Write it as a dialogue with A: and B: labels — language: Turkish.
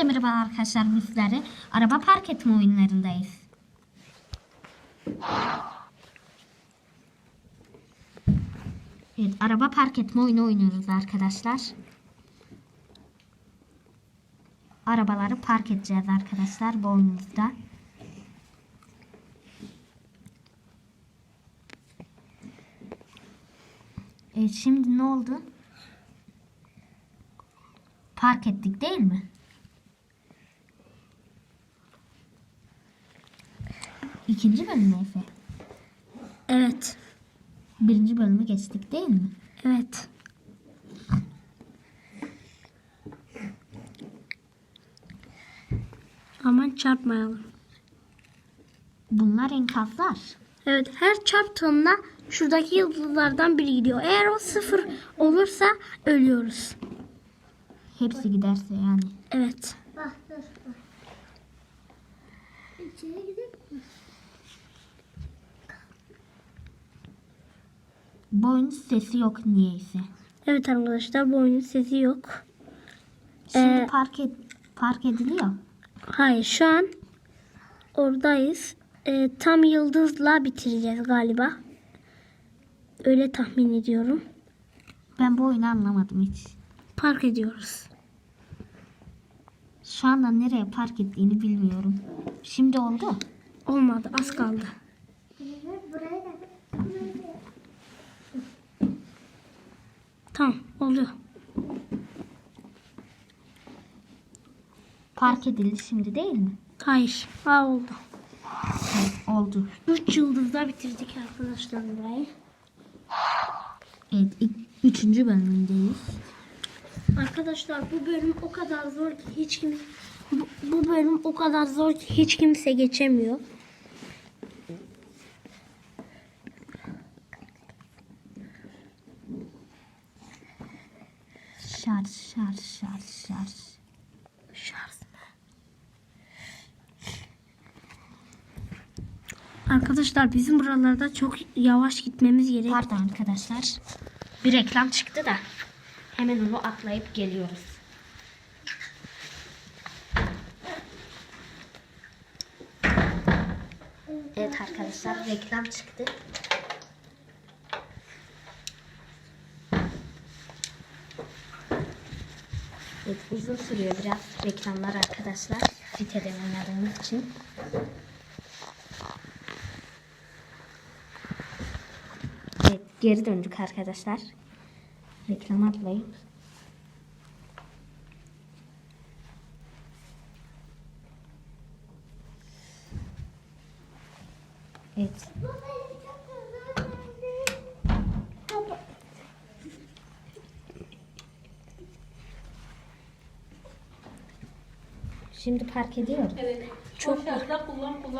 A: Herkese merhaba arkadaşlar bizleri. Araba park etme oyunlarındayız. Evet araba park etme oyunu oynuyoruz arkadaşlar. Arabaları park edeceğiz arkadaşlar bu oyunumuzda. Evet şimdi ne oldu? Park ettik değil mi? İkinci bölüm mü Efe?
B: Evet.
A: Birinci bölümü geçtik değil mi?
B: Evet. Aman çarpmayalım.
A: Bunlar enkazlar.
B: Evet her çarptığında şuradaki yıldızlardan biri gidiyor. Eğer o sıfır olursa ölüyoruz.
A: Hepsi giderse yani.
B: Evet.
A: Bu oyunun sesi yok niyeyse.
B: Evet arkadaşlar bu oyunun sesi yok.
A: Şimdi
B: Ee,
A: park, et, park ediliyor.
B: Hayır şu an oradayız. Ee, tam yıldızla bitireceğiz galiba. Öyle tahmin ediyorum.
A: Ben bu oyunu anlamadım hiç.
B: Park ediyoruz.
A: Şu anda nereye park ettiğini bilmiyorum. Şimdi oldu.
B: Olmadı az kaldı. Tamam oluyor.
A: Park edildi şimdi değil mi?
B: Hayır. Aa oldu.
A: Evet, oldu.
B: 3 yıldızda bitirdik arkadaşlar burayı.
A: Evet, ilk- üçüncü bölümündeyiz.
B: Arkadaşlar bu bölüm o kadar zor ki hiç kimse bu, bu bölüm o kadar zor ki hiç kimse geçemiyor.
A: Şarj, şarj, şarj, şarj.
B: Şarj Arkadaşlar bizim buralarda çok yavaş gitmemiz gerek.
A: Pardon arkadaşlar. Bir reklam çıktı da hemen onu atlayıp geliyoruz. Evet arkadaşlar reklam çıktı. Evet uzun sürüyor biraz reklamlar arkadaşlar. Siteden oynadığımız için. Evet, geri döndük arkadaşlar. Reklam atlayıp. Evet. Şimdi park ediyorum.
C: Evet. Çok kullan kullan kullan.